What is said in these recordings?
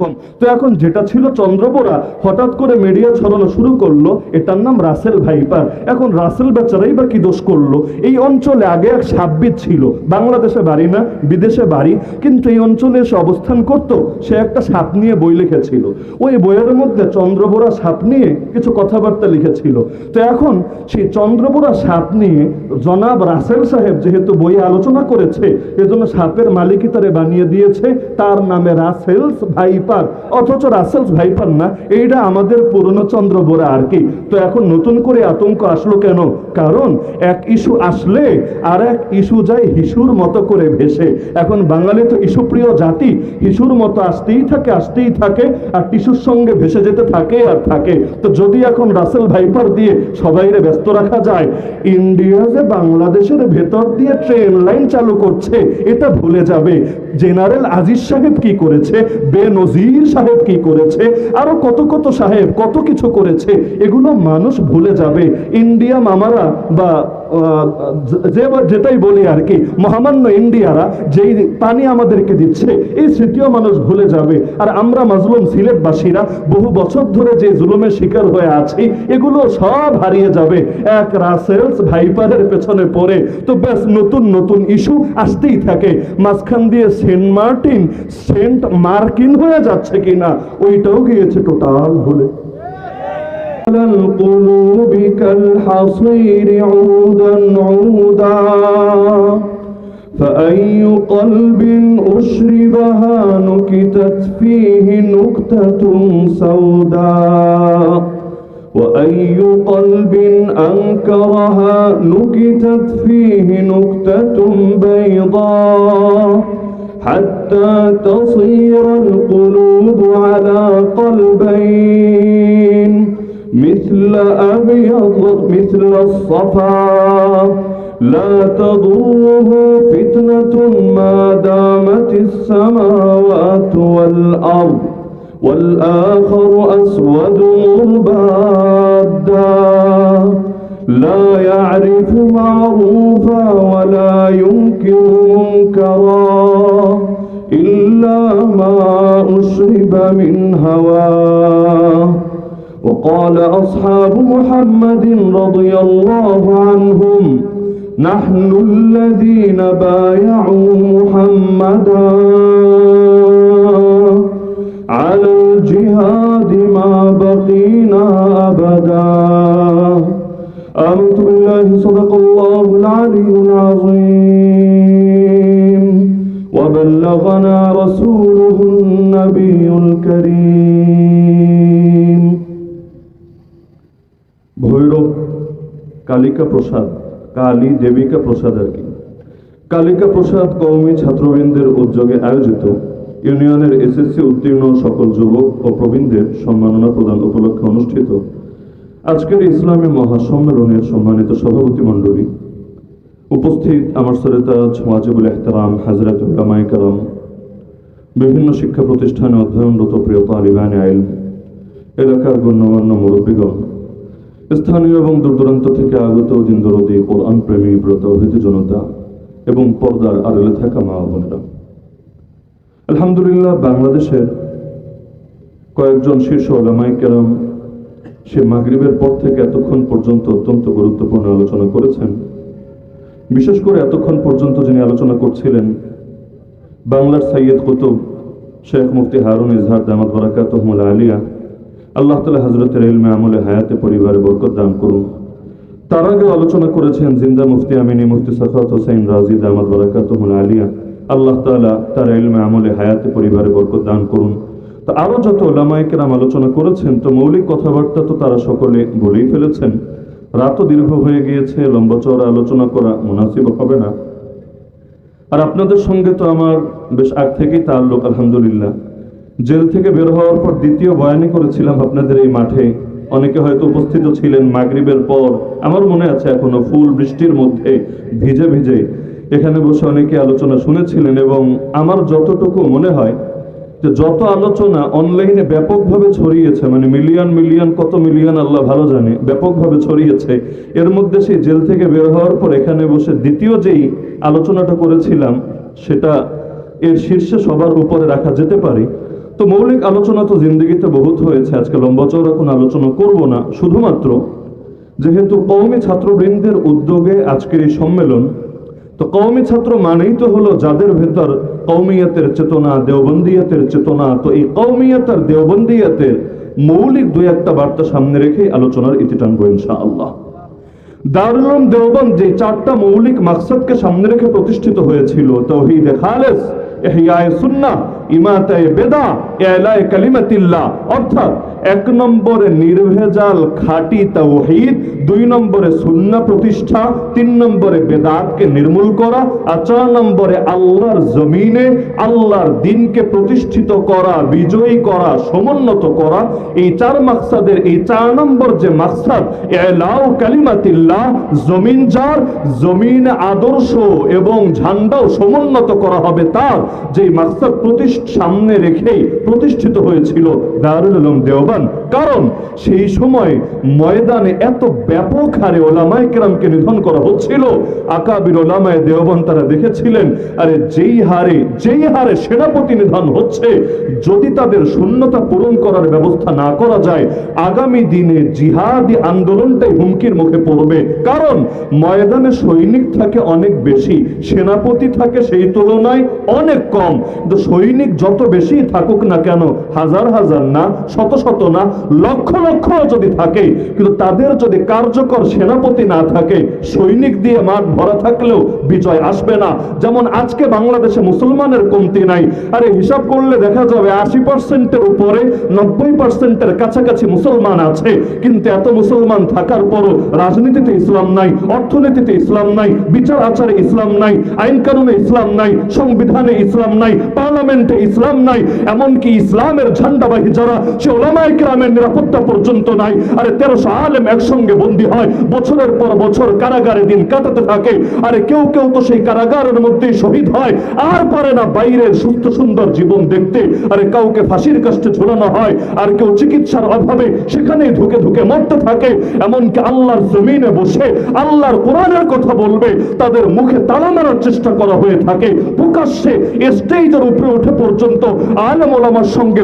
একরকম তো এখন যেটা ছিল চন্দ্রবোরা হঠাৎ করে মিডিয়া ছড়ানো শুরু করল, এটার নাম রাসেল ভাইপার। এখন রাসেল বেচারাই বা কি দোষ করল? এই অঞ্চলে আগে এক সাব্বিত ছিল। বাংলাদেশে বাড়ি না, বিদেশে বাড়ি, কিন্তু এই অঞ্চলে এসে অবস্থান করত, সে একটা সাপ নিয়ে বই লিখেছিল। ওই বইয়ের মধ্যে চন্দ্রবোরা সাপ নিয়ে কিছু কথাবার্তা লিখেছিল। তো এখন সেই চন্দ্রবোরা সাপ নিয়ে জনাব রাসেল সাহেব যেহেতু বই আলোচনা করেছে, এজন্য সাপের মালিকই তারে বানিয়ে দিয়েছে, তার নামে রাসেলস ভাইপার। অথচ রাসেলস ভাইপার না এইটা আমাদের পুরনো চন্দ্রবোরা আর কি। তো এখন নতুন করে আতঙ্ক আসলো কেন? কারণ এক ইস্যু আসলে আর এক ইস্যু যায় হিসুর মতো করে ভেসে। এখন বাঙালি তো ইস্যুপ্রিয় জাতি, হিসুর মতো আসতেই থাকে আসতেই থাকে, আর টিস্যুর সঙ্গে ভেসে যেতে থাকে আর থাকে। তো যদি এখন রাসেল ভাইপার দিয়ে সবাইরে ব্যস্ত রাখা যায়, ইন্ডিয়া যে বাংলাদেশের ভেতর দিয়ে ট্রেন লাইন চালু করছে, এটা ভুলে যাবে। জেনারেল আজিজ সাহেব কি করেছে? বেনজির সাহেব কি করেছে? আরও কত কত সাহেব কত কিছু করেছে? এগুলো মানুষ ভুলে যাবে। ইন্ডিয়া মামারা বা যে যেটাই বলি আর কি, মহামান্য ইন্ডিয়ারা যেই পানি আমাদেরকে দিচ্ছে, এই স্মৃতিও মানুষ ভুলে যাবে। আর আমরা মাজলুম সিলেটবাসীরা বহু বছর ধরে যে জুলুমের শিকার হয়ে আছি, এগুলো সব হারিয়ে যাবে। এক রাসেলস ভাইপারের পেছনে পড়ে, তো ব্যাস নতুন নতুন ইস্যু আসতেই থাকে। মাঝখান দিয়ে সেন্ট মার্টিন, সেন্ট মার্কিন হয়ে যাচ্ছে কিনা, ওইটাও গিয়েছে টোটাল ভুলে। على القلوب كالحصير عودا عودا فأي قلب أشربها نكتت فيه نكتة سوداء وأي قلب أنكرها نكتت فيه نكتة بيضاء حتى تصير القلوب مثل الصفا. لا تضره فتنة ما دامت السماوات والأرض والآخر أسود مربادا لا يعرف معروفا ولا ينكر منكرا إلا ما أشرب من هواه وقال أصحاب محمد رضي الله عنهم نحن الذين بايعوا محمدا على الجهاد ما بقينا أبدا. آمنت بالله صدق الله العلي العظيم. وبلغنا رسوله النبي الكريم. কালিকা প্রসাদ কালী দেবিকা প্রসাদ আর কি। কালিকা প্রসাদ কৌমি ছাত্রবৃন্দের উদ্যোগে আয়োজিত ইউনিয়নের এসএসসি উত্তীর্ণ সকল যুবক ও প্রবীণদের সম্মাননা প্রদান উপলক্ষে অনুষ্ঠিত আজকের ইসলামী মহাসম্মেলনের সম্মানিত সভাপতি মণ্ডলী। উপস্থিত আমার সরেতাজ ওয়াজিবুল এহতারাম, হাজরত উলামায়ে কারাম, বিভিন্ন শিক্ষা প্রতিষ্ঠানে অধ্যয়নরত প্রিয় তালিবান আইল, এলাকার গণ্যমান্য মুরব্বীগণ স্থানীয় এবং দূর দূরান্ত থেকে আগত দিন কোরআন প্রেমী ব্রত হৃদ জনতা এবং পর্দার আড়ালে থাকা মা বোনেরা। আলহামদুলিল্লাহ, বাংলাদেশের কয়েকজন শীর্ষ ওলামাই কেরাম সে মাগরিবের পর থেকে এতক্ষণ পর্যন্ত অত্যন্ত গুরুত্বপূর্ণ আলোচনা করেছেন। বিশেষ করে এতক্ষণ পর্যন্ত যিনি আলোচনা করছিলেন বাংলার সৈয়দ কুতুব শেখ মুফতি হারুন ইজহার দামাত বরাকাতহমুল আলিয়া আল্লাহ তালা হজরতের ইলমে আমলে হায়াতে পরিবারে বরকত দান করুন। তার আগে আলোচনা করেছেন জিন্দা মুফতি আমিনী মুফতি সাফাত হোসেন, রাজি দামাত বরাকাতহমুল আলিয়া। আল্লাহ তালা তার ইলমে আমলে হায়াতে পরিবারে বরকত দান করুন। তো আরও যত ওলামাইকেরাম আলোচনা করেছেন, তো মৌলিক কথাবার্তা তো তারা সকলে বলেই ফেলেছেন। রাতও দীর্ঘ হয়ে গিয়েছে, লম্বা চওড়া আলোচনা করা মুনাসিব হবে না। আর আপনাদের সঙ্গে তো আমার বেশ আগ থেকেই তাল্লুক আলহামদুলিল্লাহ। জেল থেকে বের হওয়ার পর দ্বিতীয় বয়ানি করেছিলাম আপনাদের এই মাঠে। অনেকে হয়তো উপস্থিত ছিলেন মাগরিবের পর। আমার মনে আছে এখনও ফুল বৃষ্টির মধ্যে ভিজে ভিজে। এখানে বসে অনেকে আলোচনা শুনেছিলেন এবং আমার যতটুকু মনে হয় যে যত আলোচনা অনলাইনে ব্যাপকভাবে ছড়িয়েছে মানে মিলিয়ন মিলিয়ন, কত মিলিয়ন আল্লাহ ভালো জানে, ব্যাপকভাবে ছড়িয়েছে, এর মধ্যে সেই জেল থেকে বের হওয়ার পর এখানে বসে দ্বিতীয় যেই আলোচনাটা করেছিলাম, সেটা এর শীর্ষে সবার উপরে রাখা যেতে পারে। তো মৌলিক আলোচনা তো জিন্দগিতে বহুত হয়েছে, আজকে লম্বা চৌড়া কোনো আলোচনা করব না। শুধুমাত্র যেহেতু কৌমি ছাত্রবৃন্দের উদ্যোগে আজকের এই সম্মেলন, তো কৌমি ছাত্র মানেই তো হলো যাদের ভেতর কৌমিয়তের চেতনা, দেওবন্দিয়তের চেতনা, তো এই কৌমিয়ত আর দেওবন্দিয়তের মৌলিক দুই একটা বার্তা সামনে রেখে আলোচনার ইতি টানবো ইনশাআল্লাহ। দারুল উলুম দেওবন্দ যে চারটা মৌলিক মাকসাদকে সামনে রেখে প্রতিষ্ঠিত হয়েছিল, তৌহিদে খালেস ইহয়ায়ে সুন্নাহ ইমাতায়ে বেদা এলায় কালিমাতিল্লাহ। অর্থাৎ এক নম্বরে নির্ভেজাল খাঁটি তাওহীদ, দুই নম্বরে সুন্না প্রতিষ্ঠা, তিন নম্বরে বেদাতকে নির্মূল করা আর চার নম্বরে আল্লাহর জমিনে, আল্লাহর দিনকে প্রতিষ্ঠিত করা, বিজয়ী করা, সমুন্নত করা। এই চার মাকসাদের, এই চার নম্বর যে মাকসাদ এলাও কালিমাতিল্লাহ, জমিন যার, জমিন আদর্শ এবং ঝান্ডাও সমুন্নত করা হবে তার যে মাকসাদ প্রতিষ্ঠ সামনে রেখেই প্রতিষ্ঠিত হয়েছিল দারুল উলুম দেওবান কারণ সেই সময় ময়দানে এত ব্যাপক হারে ওলামায়ে কেরামকে নিধন করা হচ্ছিল। আকাবির ওলামায়ে দেওবান তারা দেখেছিলেন, আরে যেই হারে যেই হারে সেনাপতি নিধন হচ্ছে, যদি তাদের শূন্যতা পূরণ করার ব্যবস্থা না করা যায়, আগামী দিনে জিহাদি আন্দোলনটাই হুমকির মুখে পড়বে। কারণ ময়দানে সৈনিক থাকে অনেক বেশি, সেনাপতি থাকে সেই তুলনায় অনেক কম। সৈনিক যত বেশি থাকুক না কেন, হাজার হাজার না, শত শত না, লক্ষ লক্ষ যদি থাকে, কিন্তু তাদের যদি কার্যকর সেনাপতি না থাকে, সৈনিক দিয়ে মাঠ ভরা থাকলেও বিজয় আসবে না। যেমন আজকে বাংলাদেশে মুসলমানের কমতি নাই। আরে হিসাব করলে দেখা যাবে আশি পার্সেন্টের উপরে, নব্বই পার্সেন্টের কাছাকাছি মুসলমান আছে। কিন্তু এত মুসলমান থাকার পরও রাজনীতিতে ইসলাম নাই, অর্থনীতিতে ইসলাম নাই, বিচার আচারে ইসলাম নাই, আইন কানুনে ইসলাম নাই, সংবিধানে ইসলাম নাই, পার্লামেন্টে ইসলাম নাই, এমনকি ইসলামের ঝান্ডাবাহী যারা, সে ওলামায় গ্রামের নিরাপত্তা পর্যন্ত নাই। আরে তেরোশো আলেম একসঙ্গে বন্দী হয়। বছরের পর বছর কারাগারে দিন কাটাতে থাকে। আরে কেউ কেউ তো সেই কারাগারের মধ্যে শহীদ হয়। আর পারে না বাইরের সুস্থ সুন্দর জীবন দেখতে। আরে কাউকে ফাঁসির কাষ্টে ঝুলানো হয়। আর কেউ চিকিৎসার অভাবে সেখানেই ধুকে ধুকে মরতে থাকে। এমনকি আল্লাহর জমিনে বসে আল্লাহর কোরআনের কথা বলবে। তাদের মুখে তালা মারার চেষ্টা করা হয়ে থাকে। প্রকাশ্যে স্টেজের উপরে উঠে পর্যন্ত আলেম ওলামার সঙ্গে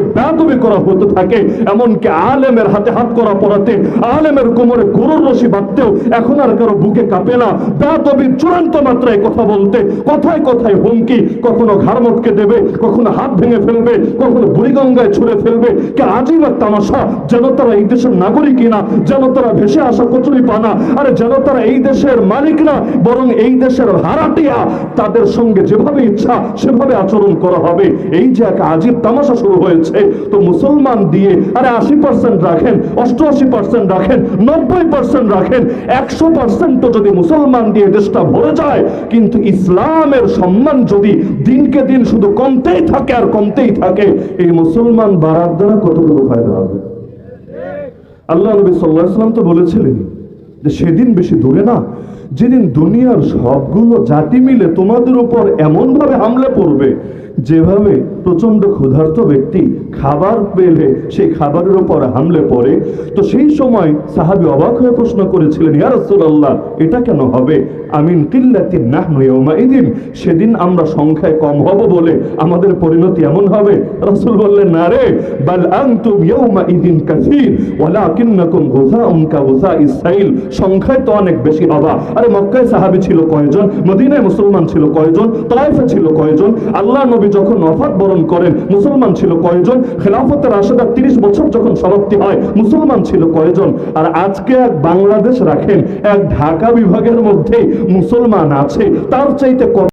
করা হতে থাকে। এমনকি আলেমের হাতে হাত করা পড়াতে, আলেমের কোমরে গরুর রশি বাঁধতেও এখন আর কারও বুকে কাঁপে না। ব্যাদবির চূড়ান্ত মাত্রায় কথা বলতে, কথায় কথায় হুমকি, কখনো ঘাড় মটকে দেবে, কখনো হাত ভেঙে ফেলবে, কখনো বুড়িগঙ্গায় ছুড়ে ফেলবে। কে আজীব তামাশা, যেন তারা এই দেশের নাগরিক না, যেন তারা ভেসে আসা কচুরি পানা, আরে যেন তারা এই দেশের মালিক না, বরং এই দেশের ভাড়াটিয়া তাদের সঙ্গে যেভাবে ইচ্ছা, সেভাবে আচরণ করা হবে। এই যে এক আজীব তামাশা শুরু হয়েছে, তো মুসলমান দিয়ে, আরে আশি পার্সেন্ট রাখেন, অষ্টআশি পার্সেন্ট রাখেন, নব্বই পার্সেন্ট রাখেন, একশো পার্সেন্ট যদি মুসলমান দিয়ে দেশটা ভরে যায়, কিন্তু ইসলামের সম্মান যদি দিনকে দিন শুধু কমতেই থাকে আর কমতেই থাকে, এই মুসলমান বাড়ার দ্বারা কতটুকু ফায়দা হবে? আল্লাহ নবী সাল্লাহ তো বলেছিলেন যে সেদিন বেশি দূরে না, যেদিন দুনিয়ার সবগুলো জাতি মিলে তোমাদের উপর এমন ভাবে হামলে পড়বে যেভাবে প্রচণ্ড ক্ষুধার্ত ব্যক্তি খাবার পেলে সেই খাবারের উপর হামলে পড়ে, তো সেই সময় সাহাবি অবাক হয়ে প্রশ্ন করেছিলেন, ইয়া রাসূলুল্লাহ, এটা কেন হবে? আমিন কিল্লাতিন নাহনু সেদিন আমরা সংখ্যায় কম হব বলে আমাদের পরিণতি এমন হবে? রাসূল বললেন, না রে, বাল সংখ্যায় তো অনেক বেশি হবা আরে মক্কায় সাহাবী ছিল কয়জন? মদিনায় মুসলমান ছিল কয়জন? তায়েফে ছিল কয়জন? আল্লাহ নবী যখন নফাত বরণ করেন, মুসলমান ছিল কয়জন? খেলাফতের আশেদার তিরিশ বছর যখন সমাপ্তি হয়, মুসলমান ছিল কয়জন? আর আজকে এক বাংলাদেশ রাখেন, এক ঢাকা বিভাগের মধ্যে মুসলমান আছে, তার চাইতে